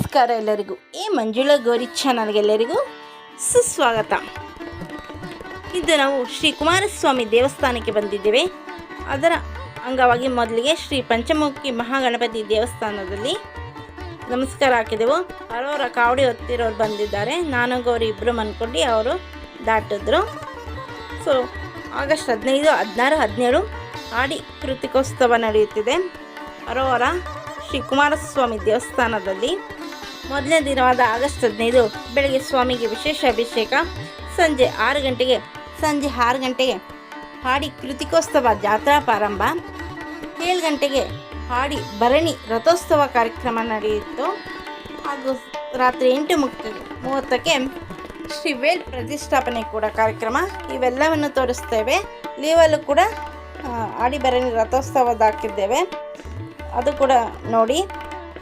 ನಮಸ್ಕಾರ ಎಲ್ಲರಿಗೂ. ಈ ಮಂಜುಳ ಗೌರಿ ಚಾನಲ್ಗೆಲ್ಲರಿಗೂ ಸುಸ್ವಾಗತ. ಇದು ನಾವು ಶ್ರೀ ಕುಮಾರಸ್ವಾಮಿ ದೇವಸ್ಥಾನಕ್ಕೆ ಬಂದಿದ್ದೇವೆ. ಅದರ ಅಂಗವಾಗಿ ಮೊದಲಿಗೆ ಶ್ರೀ ಪಂಚಮುಖಿ ಮಹಾಗಣಪತಿ ದೇವಸ್ಥಾನದಲ್ಲಿ ನಮಸ್ಕಾರ ಹಾಕಿದೆವು. ಅವರವರ ಕಾವಡಿ ಹೊತ್ತಿರೋರು ಬಂದಿದ್ದಾರೆ. ನಾನು, ಗೌರಿ ಇಬ್ಬರು ಅಂದ್ಕೊಂಡು ಅವರು ದಾಟಿದ್ರು. ಸೊ ಆಗಸ್ಟ್ ಹದಿನೈದು, ಹದಿನಾರು, ಹದಿನೇಳು ಆಡಿ ಕೃತಿಕೋತ್ಸವ ನಡೆಯುತ್ತಿದೆ. ಅರೋರ ಶ್ರೀ ಕುಮಾರಸ್ವಾಮಿ ದೇವಸ್ಥಾನದಲ್ಲಿ ಮೊದಲನೇ ದಿನವಾದ ಆಗಸ್ಟ್ ಹದಿನೈದು ಬೆಳಗ್ಗೆ ಸ್ವಾಮಿಗೆ ವಿಶೇಷ ಅಭಿಷೇಕ. ಸಂಜೆ ಆರು ಗಂಟೆಗೆ, ಸಂಜೆ ಆರು ಗಂಟೆಗೆ ಹಾಡಿ ಕೃತಿಕೋತ್ಸವ ಜಾತ್ರಾ ಪ್ರಾರಂಭ. ಏಳು ಗಂಟೆಗೆ ಹಾಡಿ ಭರಣಿ ರಥೋತ್ಸವ ಕಾರ್ಯಕ್ರಮ ನಡೆಯಿತು. ಹಾಗೂ ರಾತ್ರಿ ಎಂಟು ಮುಕ್ತ ಮೂವತ್ತಕ್ಕೆ ಶ್ರೀ ವೇಲ್ ಪ್ರತಿಷ್ಠಾಪನೆ ಕೂಡ ಕಾರ್ಯಕ್ರಮ. ಇವೆಲ್ಲವನ್ನು ತೋರಿಸ್ತೇವೆ. ಲೀವಲ್ಲೂ ಕೂಡ ಆಡಿ ಭರಣಿ ರಥೋತ್ಸವದ ಹಾಕಿದ್ದೇವೆ. ಅದು ಕೂಡ ನೋಡಿ.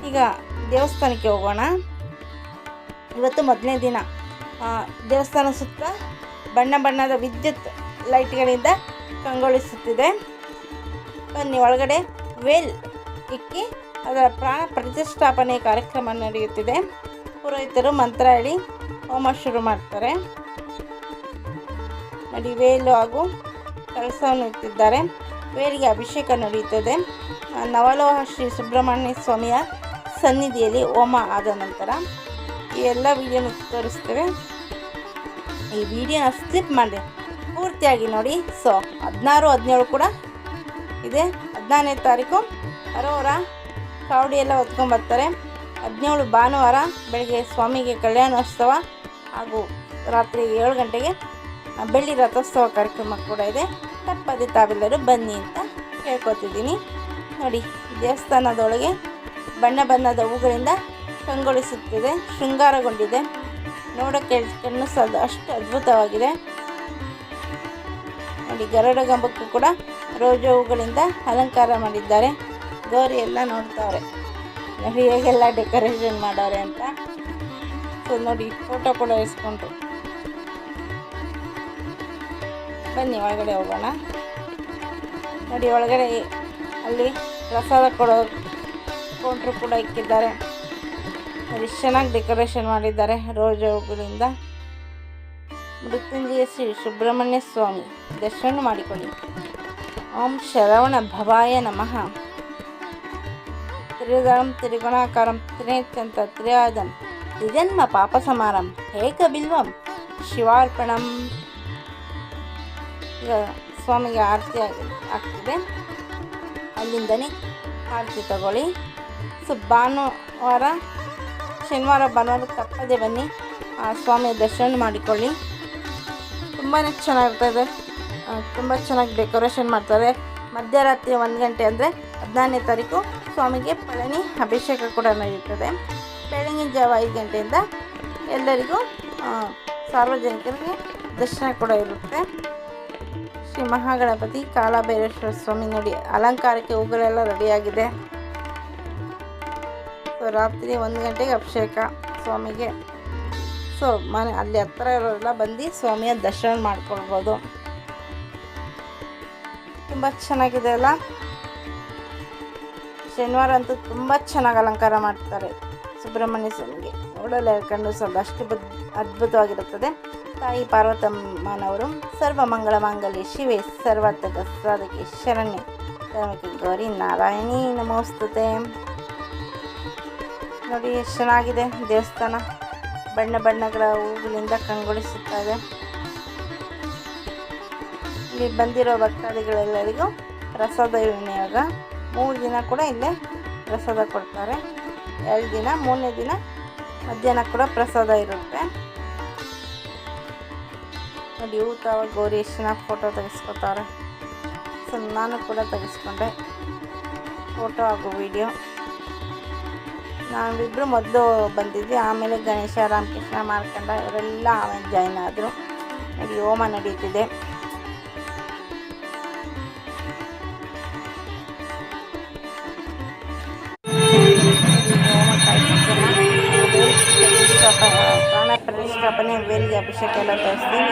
ಈಗ ದೇವಸ್ಥಾನಕ್ಕೆ ಹೋಗೋಣ. ಇವತ್ತು ಮೊದಲನೇ ದಿನ. ದೇವಸ್ಥಾನ ಸುತ್ತ ಬಣ್ಣ ಬಣ್ಣದ ವಿದ್ಯುತ್ ಲೈಟ್ಗಳಿಂದ ಕಂಗೊಳಿಸುತ್ತಿದೆ. ಬನ್ನಿ, ಒಳಗಡೆ ವೇಲ್ ಇಕ್ಕಿ ಅದರ ಪ್ರಾಣ ಪ್ರತಿಷ್ಠಾಪನೆ ಕಾರ್ಯಕ್ರಮ ನಡೆಯುತ್ತಿದೆ. ಪುರೋಹಿತರು ಮಂತ್ರ ಹೇಳಿ ಹೋಮ ಶುರು ಮಾಡ್ತಾರೆ. ನಡಿ ವೇಲು ಹಾಗೂ ಕಳಸವನ್ನು ಇಟ್ಟಿದ್ದಾರೆ. ವೇಲಿಗೆ ಅಭಿಷೇಕ ನಡೆಯುತ್ತದೆ. ನವಲೋಹ ಶ್ರೀ ಸುಬ್ರಹ್ಮಣ್ಯ ಸ್ವಾಮಿಯ ಸನ್ನಿಧಿಯಲ್ಲಿ ಹೋಮ ಆದ ನಂತರ ಈ ಎಲ್ಲ ವಿಡಿಯೋನ ತೋರಿಸ್ತೇವೆ. ಈ ವಿಡಿಯೋನ ಸ್ಲಿಪ್ ಮಾಡಿ ಪೂರ್ತಿಯಾಗಿ ನೋಡಿ. ಸೊ ಹದಿನಾರು, ಹದಿನೇಳು ಕೂಡ ಇದೆ. ಹದಿನಾರನೇ ತಾರೀಕು ಹರೋವರ ಕಾವಡಿ ಎಲ್ಲ ಹೊತ್ಕೊಂಡ್ಬರ್ತಾರೆ ಹದಿನೇಳು ಭಾನುವಾರ ಬೆಳಗ್ಗೆ ಸ್ವಾಮಿಗೆ ಕಲ್ಯಾಣೋತ್ಸವ ಹಾಗೂ ರಾತ್ರಿ ಏಳು ಗಂಟೆಗೆ ಬೆಳ್ಳಿ ರಥೋತ್ಸವ ಕಾರ್ಯಕ್ರಮ ಕೂಡ ಇದೆ. ತಪ್ಪದೆ ತಾವೆಲ್ಲರೂ ಬನ್ನಿ ಅಂತ ಕೇಳ್ಕೊತಿದ್ದೀನಿ ನೋಡಿ, ದೇವಸ್ಥಾನದೊಳಗೆ ಬಣ್ಣ ಬಣ್ಣದ ಹೂಗಳಿಂದ ಕಂಗೊಳಿಸುತ್ತಿದೆ, ಶೃಂಗಾರಗೊಂಡಿದೆ. ನೋಡೋಕ್ಕೆ ಕಣ್ಣು ಸದ, ಅಷ್ಟು ಅದ್ಭುತವಾಗಿದೆ. ನೋಡಿ, ಗರಡ ಗಂಬಕ್ಕೂ ಕೂಡ ರೋಜಾ ಹೂಗಳಿಂದ ಅಲಂಕಾರ ಮಾಡಿದ್ದಾರೆ. ಗೌರಿ ಎಲ್ಲ ನೋಡ್ತಾವ್ರೆ ನೋಡಿ, ಹೇಗೆಲ್ಲ ಡೆಕೋರೇಷನ್ ಮಾಡವ್ರೆ ಅಂತ. ಸೊ, ನೋಡಿ, ಫೋಟೋ ಕೂಡ ಇಸ್ಕೊಂಡ್ರು. ಬನ್ನಿ, ಒಳಗಡೆ ಹೋಗೋಣ. ನೋಡಿ, ಒಳಗಡೆ ಅಲ್ಲಿ ಪ್ರಸಾದ ಕೊಡೋ ಕೌಂಟ್ರು ಕೂಡ ಇಕ್ಕಿದ್ದಾರೆ. ಎಷ್ಟು ಚೆನ್ನಾಗಿ ಡೆಕೋರೇಷನ್ ಮಾಡಿದ್ದಾರೆ ರೋಜ್ ಹೂಗಳಿಂದ. ಮೃತ್ಯುಂಜಯ ಶ್ರೀ ಸುಬ್ರಹ್ಮಣ್ಯ ಸ್ವಾಮಿ. ದರ್ಶನ ಮಾಡಿಕೊಳ್ಳಿ. ಓಂ ಶರವಣ ಭವಾಯ ನಮಃ. ತ್ರಿದಳಂ ತ್ರಿಗುಣಾಕಾರಂ ತ್ರಿನೇತ್ಯಂತ ತ್ರಿಯಾದಂ ತ್ರಿಜನ್ಮ ಪಾಪ ಸಮಾರಂ. ಏಕ ಬಿಲ್ವಂ. ಶಿವಾರ್ಪಣಂ. ಈಗ ಸ್ವಾಮಿಗೆ ಆರತಿ ಆಗಿ- ಆಗ್ತಿದೆ. ಅಲ್ಲಿಂದನೇ ಆರತಿ ತಗೊಳ್ಳಿ. ಸೊ ಭಾನುವಾರ, ಶನಿವಾರ, ಭಾನುವಾರ ತಪ್ಪದೆ ಬನ್ನಿ. ಆ, ಸ್ವಾಮಿಯ ದರ್ಶನ ಮಾಡಿಕೊಳ್ಳಿ. ತುಂಬಾ ಚೆನ್ನಾಗಿರ್ತದೆ. ತುಂಬ ಚೆನ್ನಾಗಿ ಡೆಕೋರೇಷನ್ ಮಾಡ್ತಾರೆ. ಮಧ್ಯರಾತ್ರಿ ಒಂದು ಗಂಟೆ ಅಂದರೆ ಹದಿನಾರನೇ ತಾರೀಕು ಸ್ವಾಮಿಗೆ ಪಳನಿ ಅಭಿಷೇಕ ಕೂಡ ನಡೆಯುತ್ತದೆ. ಬೆಳಗಿನ ಜಾವ ಐದು ಗಂಟೆಯಿಂದ ಎಲ್ಲರಿಗೂ ಸಾರ್ವಜನಿಕರಿಗೆ ದರ್ಶನ ಕೂಡ ಇರುತ್ತೆ. ಶ್ರೀ ಮಹಾಗಣಪತಿ ಕಾಲಭೈರೇಶ್ವರ ಸ್ವಾಮಿ ನೋಡಿ, ಅಲಂಕಾರಕ್ಕೆ ಹೂಗಳೆಲ್ಲ ರೆಡಿಯಾಗಿದೆ. ರಾತ್ರಿ ಒಂದು ಗಂಟೆಗೆ ಅಭಿಷೇಕ ಸ್ವಾಮಿಗೆ. ಸೊ, ಮನೆ ಅಲ್ಲಿ ಹತ್ರ ಇರೋರೆಲ್ಲ ಬಂದು ಸ್ವಾಮಿಯ ದರ್ಶನ ಮಾಡ್ಕೊಳ್ಬೋದು. ತುಂಬ ಚೆನ್ನಾಗಿದೆ ಅಲ್ಲ? ಶನಿವಾರ ಅಂತೂ ತುಂಬ ಚೆನ್ನಾಗಿ ಅಲಂಕಾರ ಮಾಡ್ತಾರೆ ಸುಬ್ರಹ್ಮಣ್ಯ ಸ್ವಾಮಿಗೆ. ನೋಡಲು ಕಣ್ಣು ಸ್ವಲ್ಪ ಅಷ್ಟು ಬದ್, ಅದ್ಭುತವಾಗಿರುತ್ತದೆ. ತಾಯಿ ಪಾರ್ವತಮ್ಮನವರು ಸರ್ವ ಮಂಗಳ ಮಾಂಗಲ್ಯ ಶಿವೆ ಸರ್ವತಕ ಸಾಧಕಿ ಶರಣ್ಯ. ಗೌರಿ ನಾರಾಯಣಿ ನಮೋಸ್ತುತೆ. ನೋಡಿ ಎಷ್ಟು ಚೆನ್ನಾಗಿದೆ ದೇವಸ್ಥಾನ. ಬಣ್ಣ ಬಣ್ಣಗಳ ಹೂಗಳಿಂದ ಕಂಗೊಳಿಸುತ್ತದೆ. ಇಲ್ಲಿ ಬಂದಿರೋ ಭಕ್ತಾದಿಗಳೆಲ್ಲರಿಗೂ ಪ್ರಸಾದ ವಿನಿಯೋಗ ಮೂರು ದಿನ ಕೂಡ ಇಲ್ಲೇ ಪ್ರಸಾದ ಕೊಡ್ತಾರೆ. ಎರಡು ದಿನ, ಮೂರನೇ ದಿನ ಮಧ್ಯಾಹ್ನ ಕೂಡ ಪ್ರಸಾದ ಇರುತ್ತೆ. ನೋಡಿ ಊತವ ಗೌರಿ ಎಷ್ಟು ಚೆನ್ನಾಗಿ ಫೋಟೋ ತೆಗೆಸ್ಕೊತಾರೆ ಸೊ, ನಾನು ಕೂಡ ತೆಗೆಸ್ಕೊಂಡೆ. ಫೋಟೋ ಹಾಗೂ ವಿಡಿಯೋ ನಾವಿಬ್ಬರು ಮೊದಲು ಬಂದಿದ್ವಿ, ಆಮೇಲೆ ಗಣೇಶ, ರಾಮಕೃಷ್ಣ, ಮಾರ್ಕಂಡ, ಇವರೆಲ್ಲ ಆಮೇಲೆ ಜಾಯ್ನ್ ಆದರು. ಹೋಮ ನಡೀತಿದೆ. ಪ್ರಾಣ ಪ್ರತಿಷ್ಠಾಪನೆ ಬೇರೆ ಅಭಿಷೇಕ ಎಲ್ಲ ವಿಡಿಯೋನ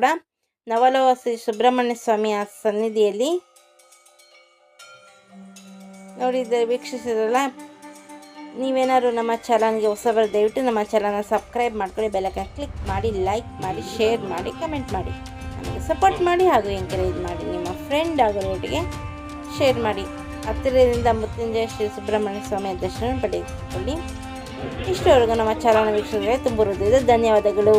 ಪೂರ್ತಿಯಾಗಿ ಶ್ರೀ ಸುಬ್ರಹ್ಮಣ್ಯ ಕೂಡ ಸ್ವಾಮಿಯ ಸನ್ನಿಧಿಯಲ್ಲಿ. ನೋಡಿದರೆ ವೀಕ್ಷಿಸಿದ್ರಲ್ಲ? ನೀವೇನಾದ್ರು ನಮ್ಮ ಚಾನಲ್ಗೆ ಹೊಸಬರು, ದಯವಿಟ್ಟು ನಮ್ಮ ಚಾನಲ್ನ ಸಬ್ಸ್ಕ್ರೈಬ್ ಮಾಡ್ಕೊಳ್ಳಿ ಬೆಲ್ಲಕ್ಕೆ ಕ್ಲಿಕ್ ಮಾಡಿ, ಲೈಕ್ ಮಾಡಿ, ಶೇರ್ ಮಾಡಿ, ಕಮೆಂಟ್ ಮಾಡಿ. ನಮಗೆ ಸಪೋರ್ಟ್ ಮಾಡಿ, ಹಾಗೂ ಎಂಕರೇಜ್ ಮಾಡಿ, ನಿಮ್ಮ ಫ್ರೆಂಡ್ ಆಗೋರೊಟ್ಟಿಗೆ ಶೇರ್ ಮಾಡಿ. ಹತ್ತಿರದಿಂದ ಮೃತ್ಯುಂಜಯ ಶ್ರೀ ಸುಬ್ರಹ್ಮಣ್ಯ ಸ್ವಾಮಿಯ ದರ್ಶನ ಪಡೆದುಕೊಳ್ಳಿ. ಇಷ್ಟವರೆಗೂ ನಮ್ಮ ಚಾನಲ್ ವೀಕ್ಷಕರಿಗೆ ತುಂಬ ಧನ್ಯವಾದಗಳು.